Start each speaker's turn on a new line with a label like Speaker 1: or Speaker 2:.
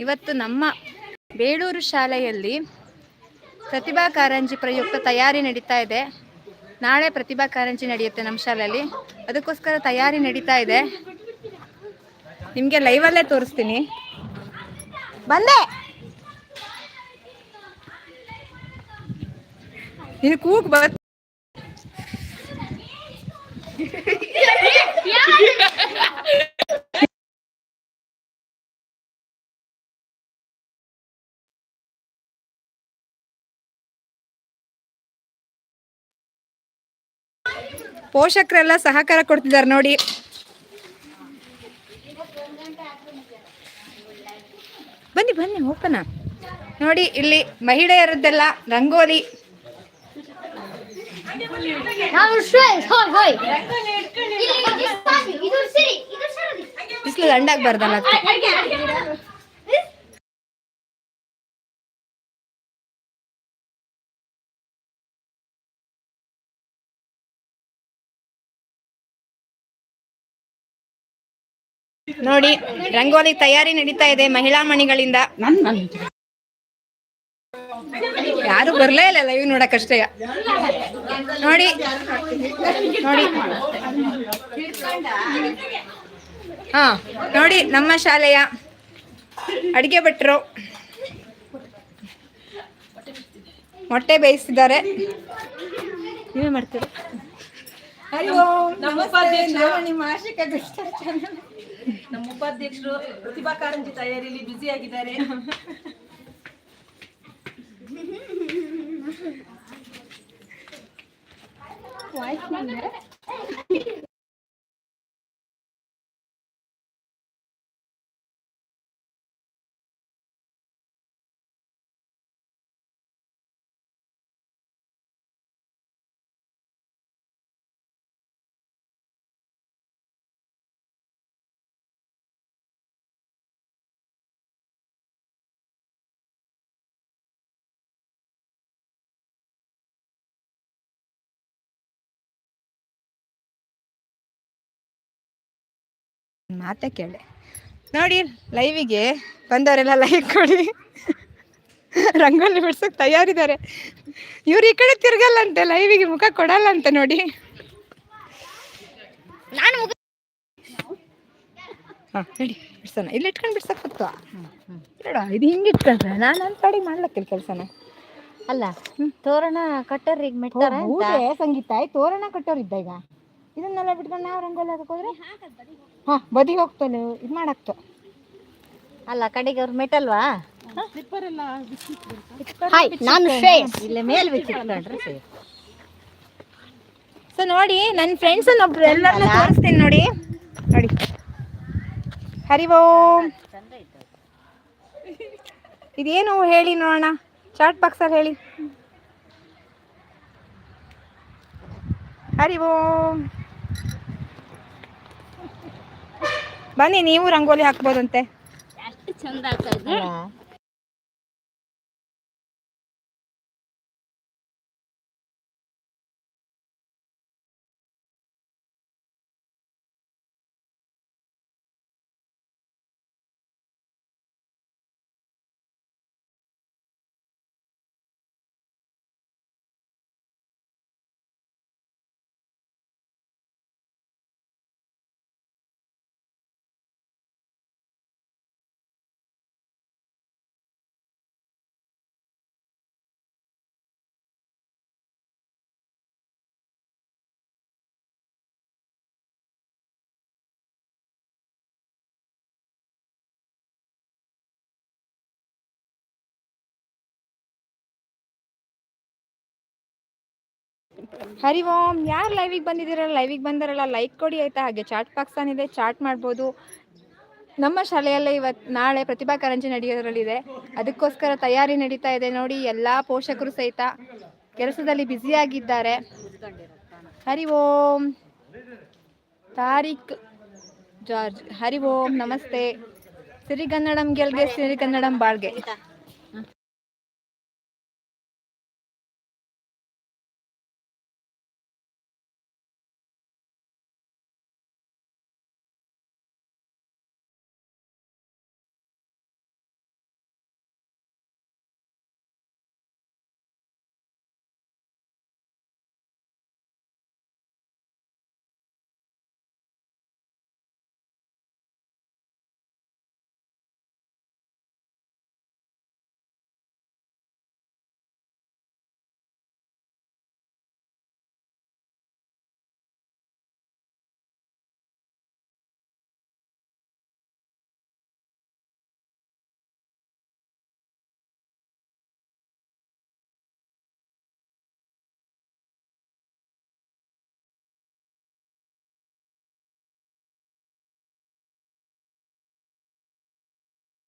Speaker 1: ಇವತ್ತು ನಮ್ಮ ಬೇಳೂರು ಶಾಲೆಯಲ್ಲಿ ಪ್ರತಿಭಾ ಕಾರಂಜಿ ಪ್ರಯುಕ್ತ ತಯಾರಿ ನಡೀತಾ ಇದೆ. ನಾಳೆ ಪ್ರತಿಭಾ ಕಾರಂಜಿ ನಡೆಯುತ್ತೆ ನಮ್ಮ ಶಾಲೆಯಲ್ಲಿ. ಅದಕ್ಕೋಸ್ಕರ ತಯಾರಿ ನಡೀತಾ ಇದೆ. ನಿಮಗೆ ಲೈವಲ್ಲೇ ತೋರಿಸ್ತೀನಿ. ಬಂದೆ. ನೀನು ಕೂಗ್ ಬ. ಪೋಷಕರೆಲ್ಲ ಸಹಕಾರ ಕೊಡ್ತಿದ್ದಾರೆ ನೋಡಿ ಬನ್ನಿ ಬನ್ನಿ ಹೋಗೋಣ ನೋಡಿ ಇಲ್ಲಿ ಮಹಿಳೆಯರದ್ದೆಲ್ಲ ರಂಗೋಲಿ ಬಿಸಿಲು ಶ್ರೇಯಸ್ ನೋಡಿ ರಂಗೋಲಿ ತಯಾರಿ ನಡೀತಾ ಇದೆ ಮಹಿಳಾ ಮಣಿಗಳಿಂದ. ಯಾರು ಬರ್ಲೇ ಇಲ್ಲ ಲೈವ್ ನೋಡಕ್ಕಷ್ಟೇ. ನೋಡಿ ನೋಡಿ. ಹಾ ನೋಡಿ ನಮ್ಮ ಶಾಲೆಯ ಅಡಿಗೆ ಭಟ್ರು. ಮೊಟ್ಟೆ ಬೇಯಿಸಿದ್ದಾರೆ ನೀವೇ ಮಾಡ್ತೀರಾ? ಅಯ್ಯೋ ನಮಸ್ತೆ ನಾನು ನಿಮ್ಮ ಆಶಿಕ ದುಷ್ಟ ಚಾನಲ್.
Speaker 2: ನಮ್ಮ ಉಪಾಧ್ಯಕ್ಷರು ಪ್ರತಿಭಾ ಕಾರಂಜಿ ತಯಾರಿಯಲ್ಲಿ ಬ್ಯುಸಿ ಆಗಿದ್ದಾರೆ.
Speaker 1: ಮಾತೆ ಕೇಳಿ. ನೋಡಿ ಲೈವಿಗೆ ಬಂದವರೆಲ್ಲ ಲೈಕ್ ಕೊಡಿ. ರಂಗೋಲಿ ಬಿಡ್ಸೋಕೆ ತಯಾರಿದ್ದಾರೆ. ಇವ್ರು ಈ ಕಡೆ ತಿರ್ಗಲ್ಲಂತೆ ಲೈವಿಗೆ ಮುಖ ಕೊಡಲ್ಲಂತೆ ನೋಡಿ.
Speaker 3: ನಾನು ಮುಖ
Speaker 1: ಹಾ ಹೇಳಿ ಬಿಡ್ಸೋಣ. ಇಲ್ಲಿ ಇಟ್ಕೊಂಡು ಬಿಡ್ಸಕ್ಕೆ ಗೊತ್ತು ಬೇಡ ಇದು ಹಿಂಗೆ ಇಟ್ಕೊಂಡ್ರೆ? ನಾನು ನನ್ನ ಕಡೆಗೆ ಮಾಡ್ಲಕ್ಕಿಲ್ಲ ಕೆಲಸನ.
Speaker 3: ಅಲ್ಲ ತೋರಣ ಕಟ್ಟೋರಿಗೆ ಮೆಟ್ಟಾರ ಅಂತ.
Speaker 1: ಸಂಗೀತ ಆಯ್ತು ತೋರಣ ಕಟ್ಟೋರಿದ್ದ ಈಗ. ಇದನ್ನೆಲ್ಲ ಬಿಟ್ಕೊಂಡು ನಾವು ರಂಗೋಲಿ ಹಾಕಕ್ ಹೋದ್ರೆ? ಹಾ ಬದಿಗೆ ಹೋಗ್ತಾನೆ ಇದು ಮಾಡಾಕ್ತು.
Speaker 3: ಅಲ್ಲ ಕಡೆಗೆ ಅವ್ರು ಮೆಟಲ್ವಾ ಹಾಯ್ ನಾನು ಶ್ರೇಯಸ್. ಇಲ್ಲೇ ಮೇಲ್ ಬಿಚ್ಚಿಟ್ಕೊಂಡ್ರೆ
Speaker 1: ಸೊ ನೋಡಿ ನನ್ನ ಫ್ರೆಂಡ್ಸ್ ಒಬ್ರು ಎಲ್ಲರನ್ನ ತೋರಿಸ್ತೀನಿ ನೋಡಿ. ನೋಡಿ. ಹರಿ ಓಂ. ಇದೇನು ಹೇಳಿ ನೋಡೋಣ? ಚಾಟ್ ಬಾಕ್ಸಲ್ಲಿ ಹೇಳಿ. ಹರಿ ಓಂ. ಬನ್ನಿ ನೀವು ರಂಗೋಲಿ ಹಾಕ್ಬೋದಂತೆ.
Speaker 3: ಚಂದ
Speaker 1: ಹರಿ ಓಂ, ಯಾರು ಲೈವಿಗೆ ಬಂದಿದ್ದೀರಲ್ಲ ಲೈವಿಗೆ ಬಂದಾರಲ್ಲ ಲೈಕ್ ಕೊಡಿ ಆಯ್ತಾ? ಹಾಗೆ ಚಾಟ್ ಬಾಕ್ಸ್ ಇದೆ ಚಾಟ್ ಮಾಡ್ಬೋದು. ನಮ್ಮ ಶಾಲೆಯಲ್ಲೇ ಇವತ್ತು ನಾಳೆ ಪ್ರತಿಭಾ ಕಾರಂಜಿ ನಡೆಯೋದ್ರಲ್ಲಿದೆ. ಅದಕ್ಕೋಸ್ಕರ ತಯಾರಿ ನಡೀತಾ ಇದೆ ನೋಡಿ, ಎಲ್ಲ ಪೋಷಕರು ಸಹಿತ. ಕೆಲಸದಲ್ಲಿ ಬ್ಯುಸಿಯಾಗಿದ್ದಾರೆ ಹರಿ ಓಂ. ತಾರಿಕ್ ಜಾರ್ಜ್. ಹರಿ ಓಂ, ನಮಸ್ತೆ. ಸಿರಿಗನ್ನಡಂ ಗೆಲ್ಗೆ, ಸಿರಿಗನ್ನಡಂ ಬಾಳ್ಗೆ.